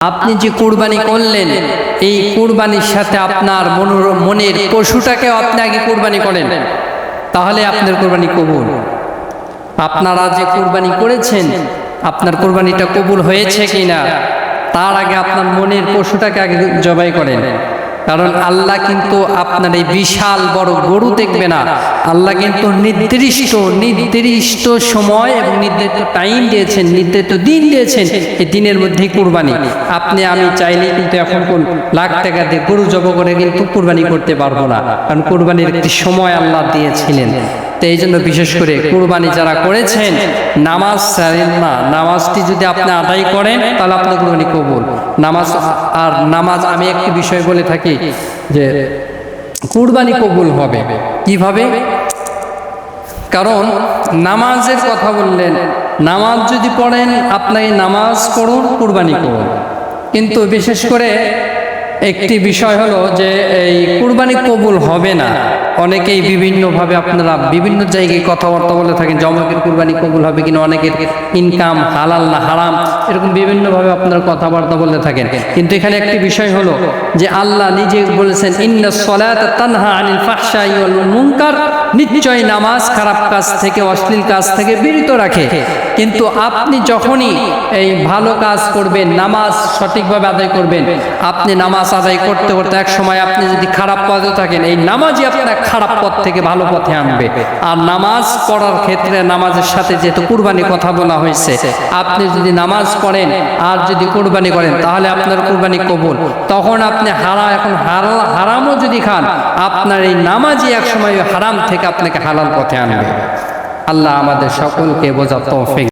আপনি যে কুরবানি করলেন, এই কুরবানির সাথে আপনার মনোর- মনের পশুটাকেও আপনি আগে কুরবানি করেন। তাহলে আপনার কুরবানি কবুল। আপনারা যে কুরবানি করেছেন, আপনার কুরবানিটা কবুল হয়েছে কিনা, তার আগে আপনার মনের পশুটাকে আগে জবাই করেন। কারণ আল্লাহ কিন্তু আপনার এই বিশাল বড় গরু দেখবে না। আল্লাহ কিন্তু নির্দিষ্ট নির্দিষ্ট সময় এবং নির্দিষ্ট টাইম দিয়েছেন, নির্দিষ্ট দিন দিয়েছেন এই দিনের মধ্যে কুরবানি। আপনি, আমি চাইলে কিন্তু এখন কোন লাখ টাকা দিয়ে গরু জব করে কিন্তু কুরবানি করতে পারব না। কারণ কুরবানির একটি সময় আল্লাহ দিয়েছিলেন। তো এই জন্য বিশেষ করে কুরবানি যারা করেছেন, নামাজ ছাড়েন না। নামাজটি যদি আপনি আদায় করেন, তাহলে আপনার কুরবানি কবুল। নামাজ আর নামাজ, আমি একটি বিষয় বলে থাকি যে কুরবানি কবুল হবে। কীভাবে? কারণ নামাজের কথা বললেন, নামাজ যদি পড়েন আপনাকে নামাজ পড়ুন, কুরবানি করুন। কিন্তু বিশেষ করে একটি বিষয় হলো যে এই কুরবানি কবুল হবে না। অনেকেই বিভিন্নভাবে আপনারা বিভিন্ন জায়গায় কথাবার্তা বলে থাকেন যে অমুকের কুরবানি কবুল হবে কিনা, অনেকের ইনকাম হালাল না হারাম, এরকম বিভিন্নভাবে আপনারা কথাবার্তা বলে থাকেন। কিন্তু এখানে একটি বিষয় হলো যে আল্লাহ নিজে বলেছেন তানহা নিশ্চয় নামাজ খারাপ কাজ থেকে, অশ্লীল কাজ থেকে বিরত রাখে। কিন্তু আপনি যখনই এই ভালো কাজ করবেন, নামাজ সঠিকভাবে আদায় করবেন, আপনি নামাজ আদায় করতে করতে এক সময় আপনি যদি খারাপ পথে থাকেন, এই নামাজই আপনার খারাপ পথ থেকে ভালো পথে আনবে। আর নামাজ পড়ার ক্ষেত্রে নামাজের সাথে যেহেতু কুরবানি কথা বলা হয়েছে, আপনি যদি নামাজ পড়েন আর যদি কুরবানি করেন, তাহলে আপনার কুরবানি কবুল। তখন আপনি হারা, এখন হারা- হারামও যদি খান, আপনার এই নামাজই এক সময় হারাম থেকে আপনাকে হালাল পথে আনবে। আল্লাহ আমাদের সকলকে বোঝা তৌফিক